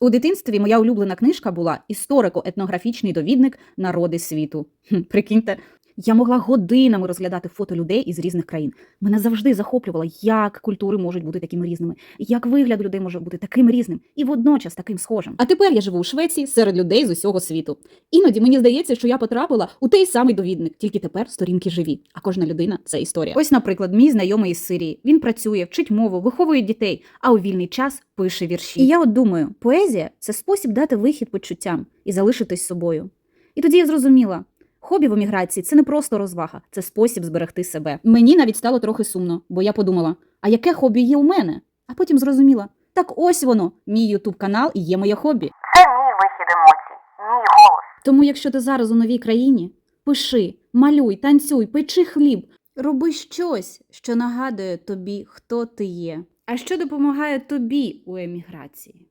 У дитинстві моя улюблена книжка була історико-етнографічний довідник Народи світу. Прикиньте, я могла годинами розглядати фото людей із різних країн. Мене завжди захоплювало, як культури можуть бути такими різними, як вигляд людей може бути таким різним і водночас таким схожим. А тепер я живу у Швеції серед людей з усього світу. Іноді мені здається, що я потрапила у той самий довідник, тільки тепер сторінки живі, а кожна людина це історія. Ось, наприклад, мій знайомий із Сирії. Він працює, вчить мову, виховує дітей, а у вільний час пише вірші. І я от думаю, поезія це спосіб дати вихід почуттям і залишитись собою. І тоді я зрозуміла. Хобі в еміграції це не просто розвага, це спосіб зберегти себе. Мені навіть стало трохи сумно, бо я подумала: а яке хобі є у мене? А потім зрозуміла: так ось воно, мій ютуб канал і є моє хобі. Це мій вихід емоцій, мій голос. Тому, якщо ти зараз у новій країні, пиши, малюй, танцюй, печи хліб, роби щось, що нагадує тобі, хто ти є, а що допомагає тобі у еміграції.